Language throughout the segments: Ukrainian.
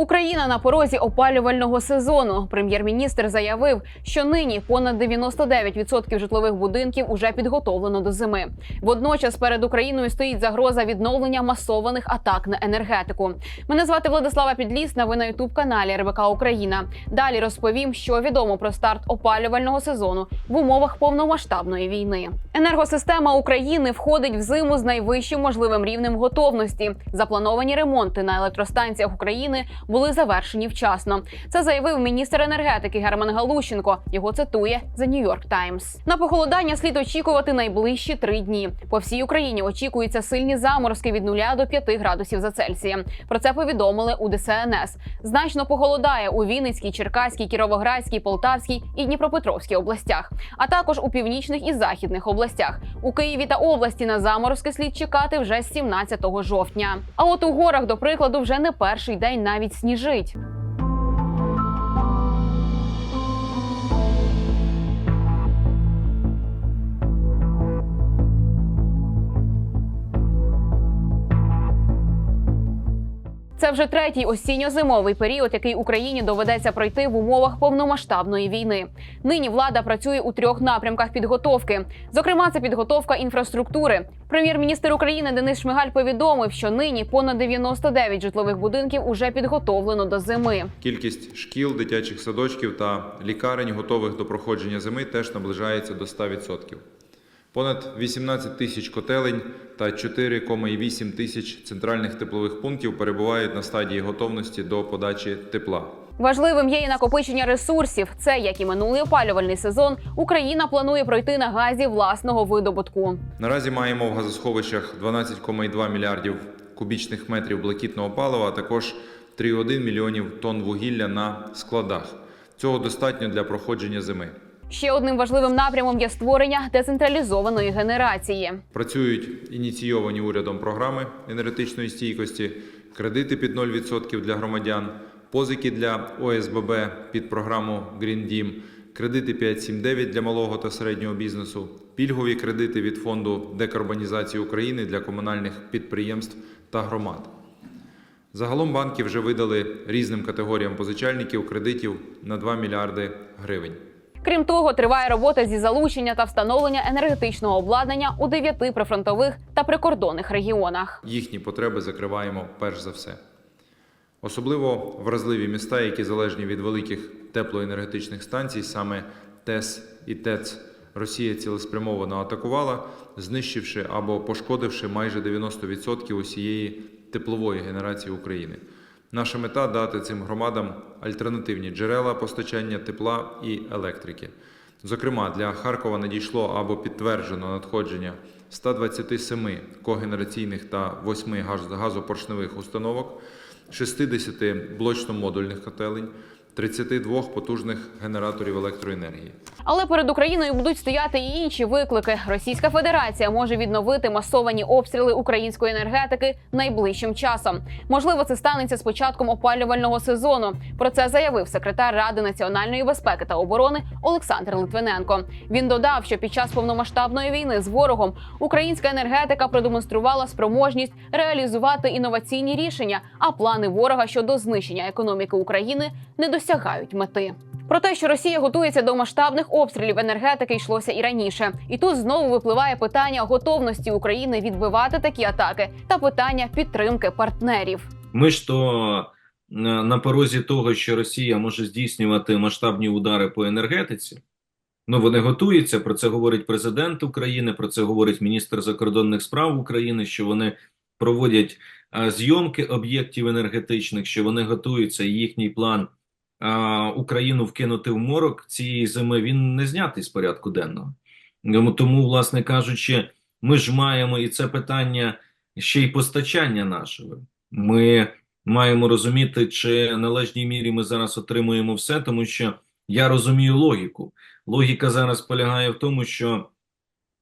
Україна на порозі опалювального сезону. Прем'єр-міністр заявив, що нині понад 99% житлових будинків уже підготовлено до зими. Водночас перед Україною стоїть загроза відновлення масованих атак на енергетику. Мене звати Владислава Підлісна. Ви на ютуб каналі РБК Україна. Далі розповім, що відомо про старт опалювального сезону в умовах повномасштабної війни. Енергосистема України входить в зиму з найвищим можливим рівнем готовності. Заплановані ремонти на електростанціях України були завершені вчасно. Це заявив міністр енергетики Герман Галущенко. Його цитує The New York Times. На похолодання слід очікувати найближчі три дні. По всій Україні очікуються сильні заморозки від 0 до 5 градусів за Цельсієм. Про це повідомили у ДСНС. Значно похолодає у Вінницькій, Черкаській, Кіровоградській, Полтавській і Дніпропетровській областях, а також у північних і західних областях. У Києві та області на заморозки слід чекати вже з 17 жовтня. А от у горах, до прикладу, вже не перший день навіть сніжить. Вже третій осінньо-зимовий період, який Україні доведеться пройти в умовах повномасштабної війни. Нині влада працює у трьох напрямках підготовки. Зокрема, це підготовка інфраструктури. Прем'єр-міністр України Денис Шмигаль повідомив, що нині понад 99 житлових будинків уже підготовлено до зими. Кількість шкіл, дитячих садочків та лікарень, готових до проходження зими, теж наближається до 100%. Понад 18 тисяч котелень та 4,8 тисяч центральних теплових пунктів перебувають на стадії готовності до подачі тепла. Важливим є і накопичення ресурсів. Це як і минулий опалювальний сезон. Україна планує пройти на газі власного видобутку. Наразі маємо в газосховищах 12,2 мільярдів кубічних метрів блакитного палива, а також 3,1 мільйонів тонн вугілля на складах. Цього достатньо для проходження зими. Ще одним важливим напрямом є створення децентралізованої генерації. Працюють ініційовані урядом програми енергетичної стійкості, кредити під 0% для громадян, позики для ОСББ під програму Green Dім, кредити 5.7.9 для малого та середнього бізнесу, пільгові кредити від фонду декарбонізації України для комунальних підприємств та громад. Загалом банки вже видали різним категоріям позичальників кредитів на 2 мільярди гривень. Крім того, триває робота зі залучення та встановлення енергетичного обладнання у дев'яти прифронтових та прикордонних регіонах. їхні потреби закриваємо перш за все. Особливо вразливі міста, які залежні від великих теплоенергетичних станцій, саме ТЕС і ТЕЦ, Росія цілеспрямовано атакувала, знищивши або пошкодивши майже 90% усієї теплової генерації України. Наша мета дати цим громадам альтернативні джерела постачання тепла і електрики. Зокрема, для Харкова надійшло або підтверджено надходження 127 когенераційних та 8 газ- газопоршневих установок, 60 блочно-модульних котелень, 32 потужних генераторів електроенергії. Але перед Україною будуть стояти і інші виклики. Російська Федерація може відновити масовані обстріли української енергетики найближчим часом. Можливо, це станеться з початком опалювального сезону. Про це заявив секретар Ради національної безпеки та оборони Олександр Литвиненко. Він додав, що під час повномасштабної війни з ворогом українська енергетика продемонструвала спроможність реалізувати інноваційні рішення, а плани ворога щодо знищення економіки України не досягають мети. Про те, що Росія готується до масштабних обстрілів енергетики, йшлося і раніше. І тут знову випливає питання готовності України відбивати такі атаки та питання підтримки партнерів. Ми ж то е, на порозі того, що Росія може здійснювати масштабні удари по енергетиці. Ну, вони готуються. Про це говорить президент України, про це говорить міністр закордонних справ України, що вони проводять зйомки об'єктів енергетичних, що вони готуються. і Їхній план Україну вкинути в морок цієї зими він не знятий з порядку денного. Тому, власне кажучи, ми ж маємо і це питання ще й постачання нашого. Ми маємо розуміти, чи в належній мірі ми зараз отримуємо все, тому що я розумію логіку. Логіка зараз полягає в тому, що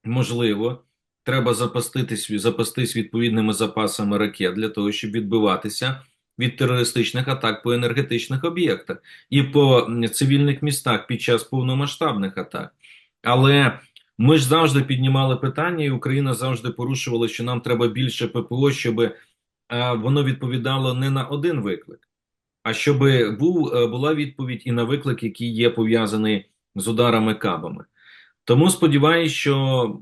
можливо треба запаститись, запастись відповідними запасами ракет для того, щоб відбиватися від терористичних атак по енергетичних об'єктах і по цивільних містах під час повномасштабних атак. Але ми ж завжди піднімали питання, і Україна завжди порушувала, що нам треба більше ППО, щоб е, воно відповідало не на один виклик, а щоб був, е, була відповідь і на виклик, який є пов'язаний з ударами кабами. Тому сподіваюся, що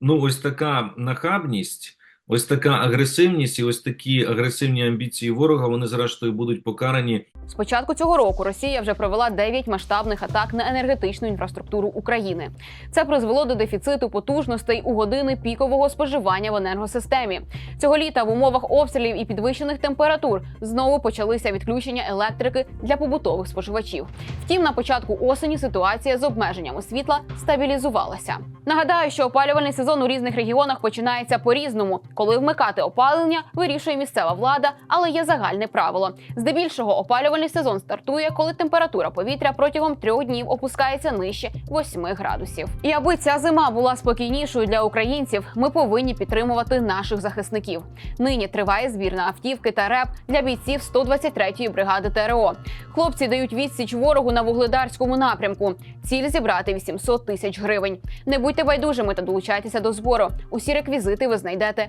ну, ось така нахабність, ось така агресивність і ось такі агресивні амбіції ворога, вони зрештою будуть покарані З початку цього року Росія вже провела 9 масштабних атак на енергетичну інфраструктуру України. Це призвело до дефіциту потужностей у години пікового споживання в енергосистемі. Цього літа в умовах обстрілів і підвищених температур знову почалися відключення електрики для побутових споживачів. Втім, на початку осені ситуація з обмеженнями світла стабілізувалася. Нагадаю, що опалювальний сезон у різних регіонах починається по-різному. Коли вмикати опалення, вирішує місцева влада, але є загальне правило. Здебільшого опалювальний сезон стартує, коли температура повітря протягом трьох днів опускається нижче 8 градусів. І аби ця зима була спокійнішою для українців, ми повинні підтримувати наших захисників. Нині триває збір на автівки та реп для бійців 123-ї бригади ТРО. Хлопці дають відсіч ворогу на вугледарському напрямку. Ціль зібрати 800 тисяч гривень. Не будьте байдужими та долучайтеся до збору. Усі реквізити ви знайдете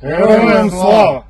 Героям слава!